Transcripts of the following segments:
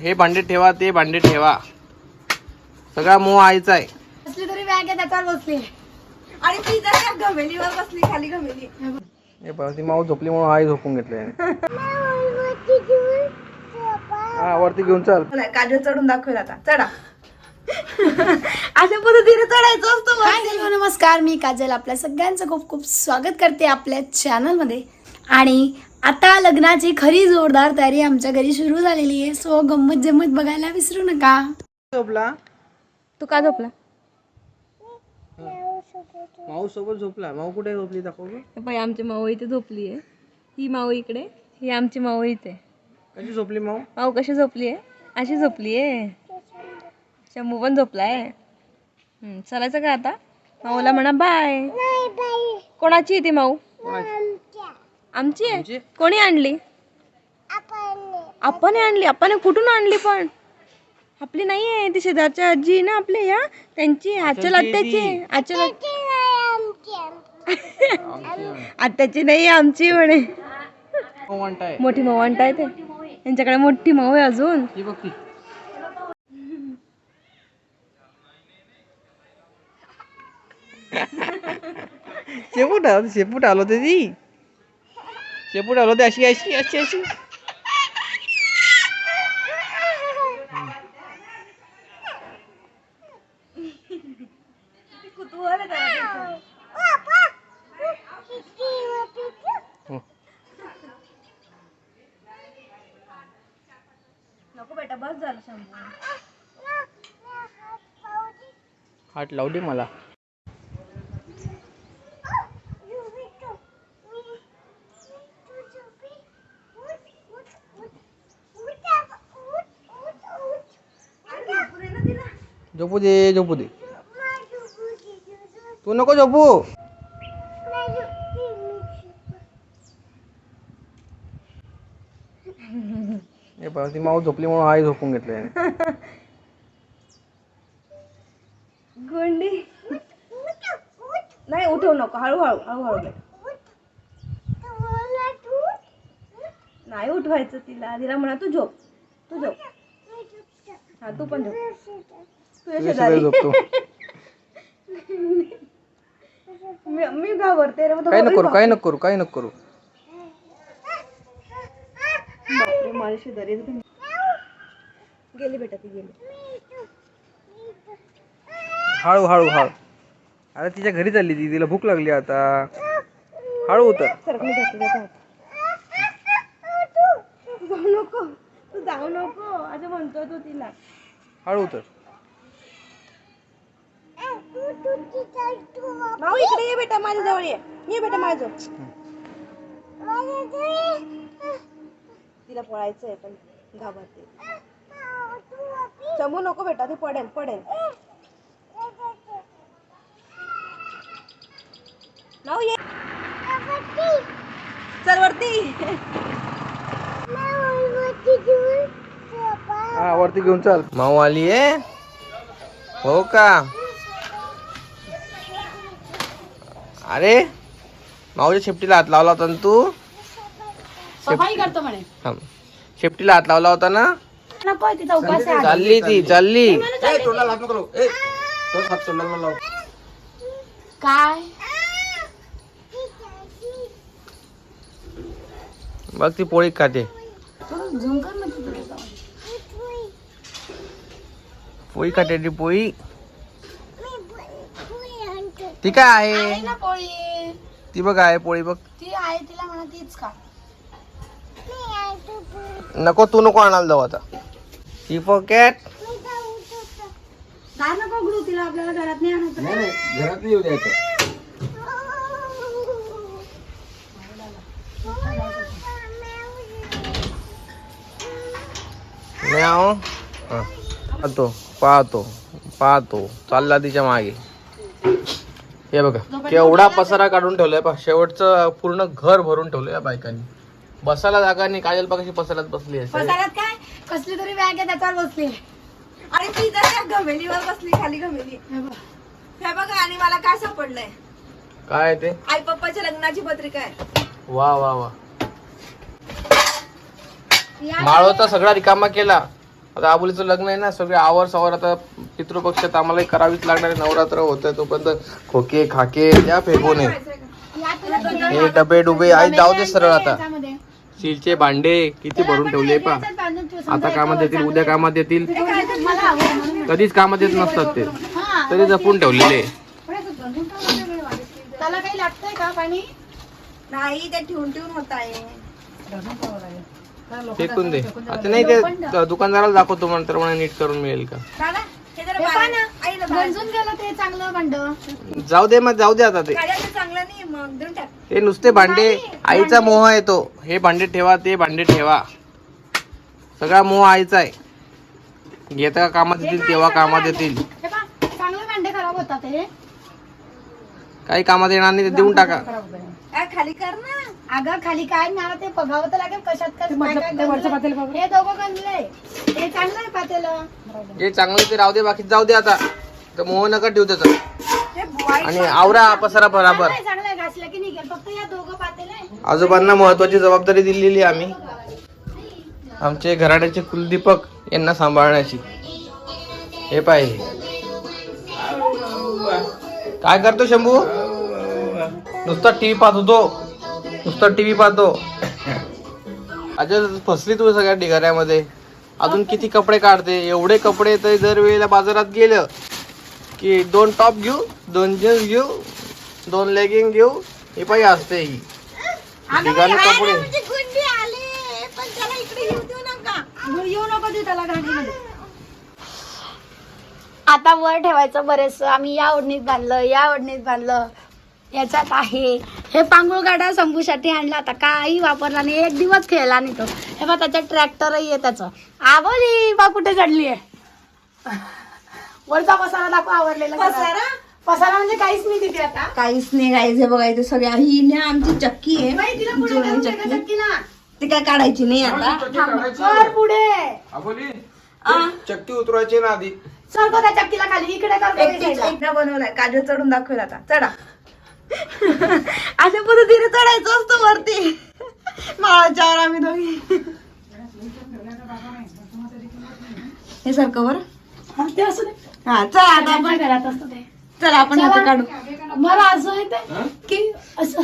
हे भांडे ठेवा ते भांडे ठेवा. सगळा मोह आईचा आहे. असली तरी बॅग आहे त्याच्यावर बसली. आणि ती जर घमेलीवर बसली खाली घमेली. हे बघा ती माऊ झोपली म्हणून आई झोपून घेतली. हा वरती घेऊन चल. काजल चढून दाखवेल आता. चढा. अशा पद्धतीने चढायचं असतं हॅलो नमस्कार. मी काजल आपल्या सगळ्यांचं खूप खूप स्वागत करते आपल्या चॅनलमध्ये आणि आता लग्नाची खरी जोरदार तयारी आमच्या घरी सुरू झालेली आहे. सो गंमत जम्मत बघायला विसरू नका. झोपला? तू का झोपला? माऊ सोबत झोपला. माऊ कुठे झोपली दाखव. बाई आमची माऊ इथे झोपली आहे. ही माऊ इकडे ही आमची माऊ इथे. कशी झोपली माऊ? माऊ कशी झोपली आहे? अशी झोपली आहे. शंभू पण झोपलाय. चालायचं का आता? माऊला म्हणा बाय. कोणाची आहे ती माऊ? आमची आहे. कोणी आणली? आपण आणली. आपण कुठून आणली पण? आपली नाही आहे. ती शेजारच्या आजी आहे ना आपली या? त्यांची आचल आत्याची आचल आत्याची नाही आहे, आमची म्हणे. मोठी माऊ आणताय ते. त्यांच्याकडे मोठी माऊ आहे अजून. शेपूट आलो शेपूट आलो ते ती. शेपूट आलो ते अशी अशी अशी अशी. नको बेटा बस झालं शंभू हात लावू दे मला झोपू दे झोपू दे. तू नको झोपू. हे पण ती माऊ झोपली म्हणून आई झोपून घेतली गोंडी. नाही उठवू नको. हळूहळू हळूहळू बेटा नाही उठवायचं तिला. तिला म्हणा तू झोप. तू झोप. हा तू पण झोप. तुझ्या शेजारी. झोपतो. मी मी घाबरते रे मग तो काही नको घाबरेल करू काही नको करू काही नको करू. बापरे, माझ्या शेजारी आहे. गेली बेटा ती गेली. हळू हळू हळू. आता तिच्या घरी चालली ती तिला भूक लागली आता. हळू उतर. हात. तू जाऊ नको तू जाऊ नको असं म्हणतोय तू तिला. हळू उतर. भाऊ इकडे ये बेटा माझ्या जवळ ये. ये बेटा माझ्या तिला पळायचं आहे पण घाबरते. चमू नको बेटा ती पडेल पडेल. नाव ये. चल वरती. हा वरती घेऊन चल. माऊ आली आहे हो का? अरे माऊच्या शेपटीला हात लावला होता ना तू? सफाई करतो म्हणे. थांब. शेपटीला हात लावला होता ना? नको तिचा उपास आहे आज. चालली ती चालली. काय बघ ती पोळी खाते. थोडं झूम कर पोळी खाते ती पोळी. ती काय आहे आहे ना पोळी. ती बघ आहे पोळी बघ. ती आहे तिला म्हणा तीच का नको तू नको आणायला जाऊ आता. ती पॉकेट काय नको उघडू तिला आपल्याला घरात नाही आणत म्याव. हा. पाहतो पाहतो पाहतो. चालला तिच्यामागे. हे बघा केवढा पसारा काढून ठेवलाय पा शेवटचं पूर्ण घर भरून ठेवलंय या बायकांनी. बसायला जागा नाही काजल पा कशी पसारात बसली आहे पसारात काय? कसली तरी बॅग आहे त्याच्यावर बसली आणि ती जर घमेलीवर बसली खाली घमेली. हे बघ. हे बघा आणि मला काय सापडलंय? काय आहे ते? आई पप्पाच्या लग्नाची पत्रिका आहे. वा वा वा. या माळवता सगळा रिकामा केला. आता आबोलीचं लग्न आहे ना सगळे आवर सावर आता पितृपक्षात आम्हाला करावीच लागणार आहे नवरात्र होत आहे तोपर्यंत खोके खाके या फेकू नये हे डबे डुबे आई जाऊ दे सरळ आता. स्टीलचे भांडे किती भरून ठेवले पा. आता कामात येतील उद्या कामात येतील. कधीच कामात येत नसतात ते. तरी जपून ठेवलेले त्याला काही लागतंय का पाणी नाही ते ठेवून ठेवून होत आहे फेकून दे. आता नाही ते दुकानदाराला दाखवतो नंतर मला नीट करून मिळेल का? दादा जरा बाहेर- पहा ना. आईला बाहेर. गंजून गेलं ते चांगलं भांड. जाऊ दे मग जाऊ दे आता ते. हे नुसते भांडे आईचा मोह आहे तो हे भांडे ठेवा ते भांडे ठेवा. सगळा मोह आईचा आहे. घेता कामात येतील तेव्हा कामात येतील. हे पहा, चांगले भांडे खराब होतात काही कामात येणार नाही ते देऊन टाका. खाली कर ना. अगं खाली काय मला ते बघावं तर लागेल कशात काय गंजलंय. हे दोघं गंजले. हे चांगलं आहे पातेलं. जे चांगले ते राहू दे बाकी जाऊ दे आता. तर मोह नका ठेवू त्याचा. हे आणि आवरा पसारा बराबर. चांगलं आहे, चांगलं आहे घासलं की निघेल फक्त या दोघं पातेले आजोबांना महत्वाची जबाबदारी दिलेली आहे आम्ही. आमचे घराण्याचे कुलदीपक यांना सांभाळण्याची. हे पाहिजे काय करतो शंभू? नुसता टीव्ही पाहत होतो नुसता टीव्ही पाहतो. अजय फसली तू सगळ्या ढिगाऱ्यामध्ये. अजून किती कपडे काढते? एवढे कपडे तर दर वेळेला बाजारात गेलं की दोन टॉप घेऊ दोन जीन्स घेऊ दोन लेगिंग घेऊ हे पाहिजे असते ही. ढिगाने कपडे. इकडे येऊ नका. येऊ नको दे त्याला गाडीमध्ये आता वर ठेवायचं बरेच आम्ही या ओढणीत बांधलं या ओढणीत बांधलं. याच्यात आहे. हे पांगुळ गाडा शंभूसाठी आणला आता. काही वापरला नाही. एक दिवस खेळला नाही तो. हे बघ त्याच्यात ट्रॅक्टरही आहे त्याचं. आवली बा कुठे चढली आहे वरचा पसारा दाखव आवडलेला. पसारा? पसारा म्हणजे काहीच नाही तिथे आता. काहीच नाही गाईज हे बघा इथे सगळे ही ना आमची चक्की आहे. जुनी चक्की? ती काय काढायची नाही आता. पुढे. चक्की उतरवायची ना आधी. चल गो त्या चक्कीला खाली इकडे कर एक दोन्ही साईडला. एकदा बनवलाय काजल चढून दाखवेल आता. चढा. अशा पद्धतीने चढायचं असतं वरती. माळाच्यावर आम्ही दोघी. हे सारखं बरं हा, ते असू दे. हा चला आता आपण आपण घरात असतं ते चला आपण आता काढू. मला असं येतं की असं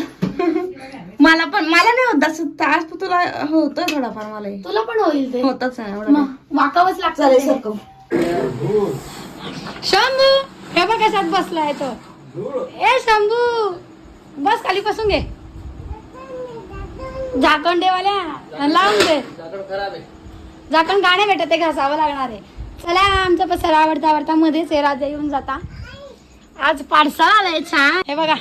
मला पण मला नाही होत असं. तास तुला होतं थोडाफार मला तुला पण होईल ते. होतच नाही एवढं मग वाकावंच लागतं ते. शंभू हे बघ कशात बसलाय तो. ए शंभू बस खाली बसून घे. झाकण देवाल्या लावून दे. झाकण गाणे भेटत ते घासावं लागणार आहे. चला आमचा पसारा आवडता आवडता मध्येच राजा येऊन जाता. आज पाडसा आलाय छान. हे बघा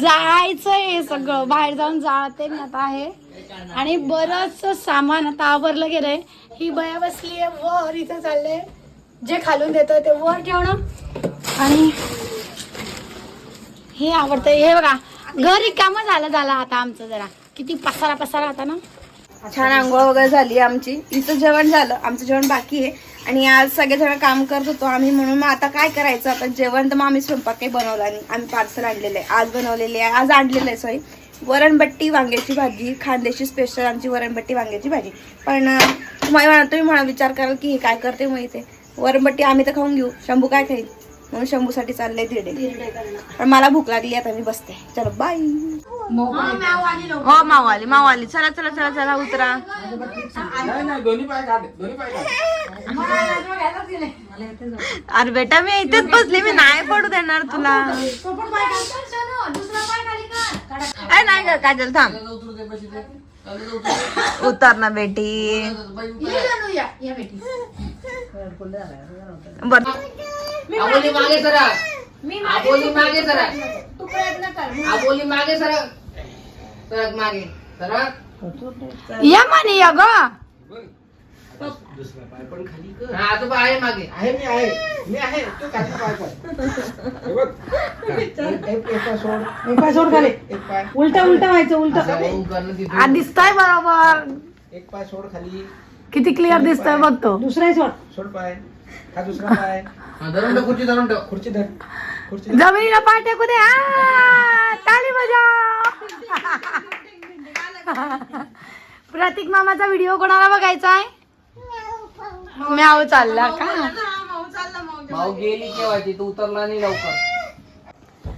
जायचंय हे सगळं. बाहेर जाऊन जाळते मी आता आहे. आणि बरंच सामान आता आवरलं गेलंय. ही बया बसली आहे वर इथे चाललंय जे खालून देतोय ते वर ठेवणं. आणि हे आवडतंय. हे बघा घर रिकाम झालं झालं आता आमचं जरा. किती पसारा पसारा होता ना. छान आंघोळ वगैरे झाली आमची. इथं जेवण झालं. आमचं जेवण बाकी आहे. आणि आज सगळेजण काम करत होतो आम्ही. म्हणून मग आता काय करायचं? आता जेवण तर मग आम्ही स्वयंपाक काही बनवला नाही. आम्ही पार्सल आणलेलं आहे. आज बनवलेले आहे. आज आणलेलं आहे सॉरी वरणबट्टी वांग्याची भाजी. खानदेशी स्पेशल आमची वरणबट्टी वांग्याची भाजी. पण तुम्हाला तुम्ही म्हणा विचार कराल की हे काय करते मग इथे? वरणबट्टी आम्ही तर खाऊन घेऊ. शंभू काय खाईल? म्हणून शंभूसाठी चाललंय तिरडे पण मला भूक लागली आता मी बसते. चलो बाय हो मावाली मावाली चला चला चला चला उतरा. अरे बेटा मी इथेच बसली मी नाही पडू देणार तुला. अरे नाही ग काजल थांब. उतर ना बेटी. बर. आबोली मागे सरा आबोली मागे सरा आबोली मागे सरा सरक मागे. सरक या म्हणे या ग. हा आहे मागे. आहे मी आहे. मी आहे. तू खाली पाय कर बघ. एक एक पाय सोड. एक पाय सोड खाली. एक पाय. उलटा उलटा व्हायचं उलटा. दिसतंय बरोबर. एक पाय सोड खाली. किती क्लिअर दिसतोय बघतो. दुसराही सोड. सोड पाय. हा दुसरा पाय. धरून ठेव खुर्ची धरून ठेव. खुर्ची धर. खुर्ची जमिनीला पाय टेकू दे. आ, ताली बजाव प्रतीक मामाचा व्हिडिओ कोणाला बघायचा आहे? म्याव चालला का? भाऊ गेली केव्हाची? तू उतरला नाही लवकर.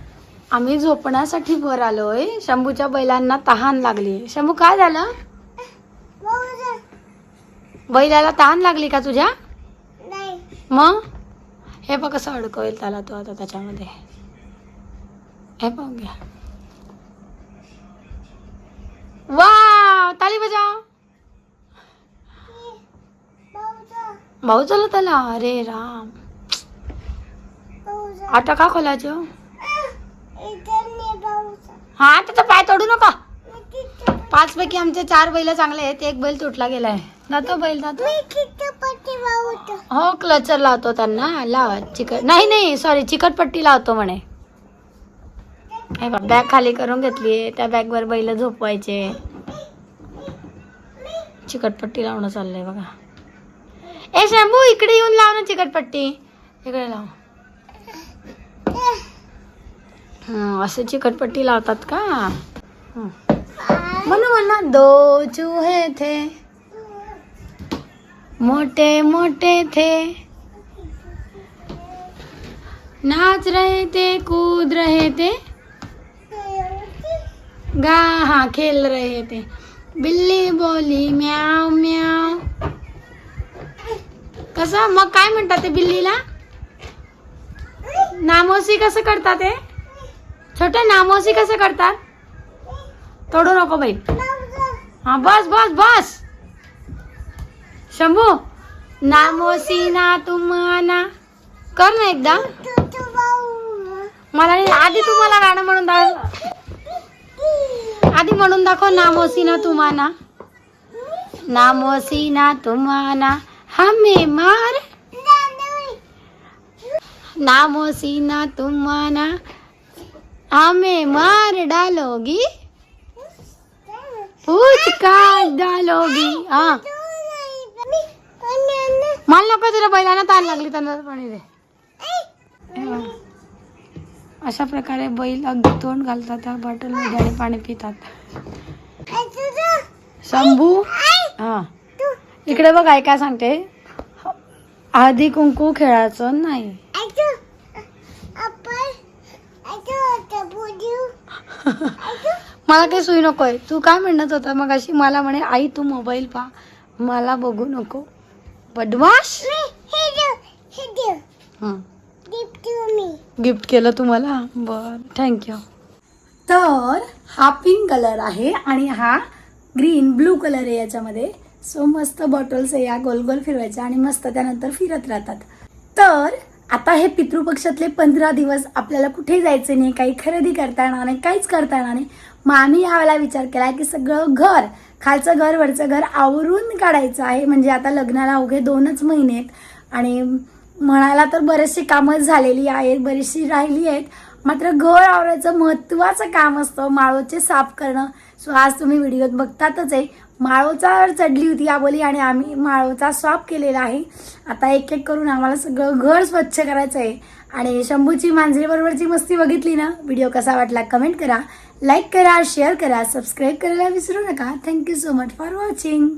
आम्ही झोपण्यासाठी वर आलोय. शंभूच्या बैलांना तहान लागली शंभू काय झालं? बैलाला तहान लागली का तुझ्या? मग? हे बघ कसं अडकवेल त्याला तो आता त्याच्यामध्ये. हे बघ घ्या. वा ताली बजाव. भाऊ चला त्याला. अरे राम. आता का खोलायचं? हा त्याचा पाय तोडू नका. पाच पैकी आमचे चार बैल चांगले आहेत. एक बैल तुटला गेलाय. जातो बैल जातो हो क्लचर लावतो त्यांना. लावा चिकट नाही नाही सॉरी चिकटपट्टी लावतो म्हणे. हे बॅग खाली करून घेतली. त्या बॅग वर बैल झोपवायचे. चिकटपट्टी लावणं चाललंय बघा. ए शंभू इकडे येऊन लाव ना चिकटपट्टी. इकडे लाव. हं, असे चिकटपट्टी लावतात का? हं. म्हणू म्हणा. दो चूहे थे. मोटे मोटे थे. नाच रहे थे कूद रहे थे. गा हाँ खेल रहे थे. बिल्ली बोली म्याव म्याव. कसं? मग काय म्हणतात ते बिल्लीला? नामोसी कसं करतात ते? छोटे नामोसी कसं करतात? तोडू नको बाई. हा बस बस बस. शंभू? नामोसी ना तुम्हाला कर ना एकदा. मला आधी तुम्हाला गाणं म्हणून दाखव. आधी म्हणून दाखव नामोसी ना तुम्हाला नामोसी हमें मार. नामोसी ना तुम्हाला हमें मार डालोगी. पूछ काट डालोगी? हा. मला नको तिला बैलांना ताण लागली त्यांना पाणी दे. हे अशा प्रकारे बैल अगदी तोंड घालतात त्या बॉटलमध्ये आणि पाणी पितात. शंभू हा. इकडे बघ काय काय सांगते? आधी कुंकू खेळायचं नाही. मला काही सुई नकोय. तू काय म्हणत होता? मग अशी मला म्हणे आई तू मोबाईल पहा. मला बघू नको. हं. गिफ्ट केलं तुम्हाला? बर थँक्यू तर हा पिंक कलर आहे आणि हा ग्रीन ब्लू कलर आहे याच्यामध्ये. सो मस्त बॉटल्स आहे या गोल गोल फिरवायच्या आणि मस्त त्यानंतर फिरत राहतात. तर आता हे पितृपक्षातले पंधरा दिवस आपल्याला कुठे जायचं नाही काही खरेदी करता येणार नाही काहीच करता येणार नाही. मग आम्ही ह्यावेळेला विचार केला की सगळं घर खालचं घर वरचं घर आवरून काढायचं आहे. म्हणजे आता लग्नाला अवघे दोनच महिने आहेत. आणि म्हणायला तर बरेचशी कामं झालेली आहेत बरीचशी राहिली आहेत. मात्र घर आवरायचं महत्त्वाचं काम असतं. माळोचे साफ करणं. सो आज तुम्ही व्हिडिओत बघतातच आहे. माळोचा चढली होती आबोली आणि आम्ही माळोचा साफ केलेला आहे. आता एक एक करून आम्हाला सगळं घर स्वच्छ करायचं आहे आणि शंभूची मांजरीबरोबरची मस्ती बघितली ना? व्हिडिओ कसा वाटला कमेंट करा. लाईक करा शेअर करा सबस्क्राईब करायला विसरू नका. Thank you so much for watching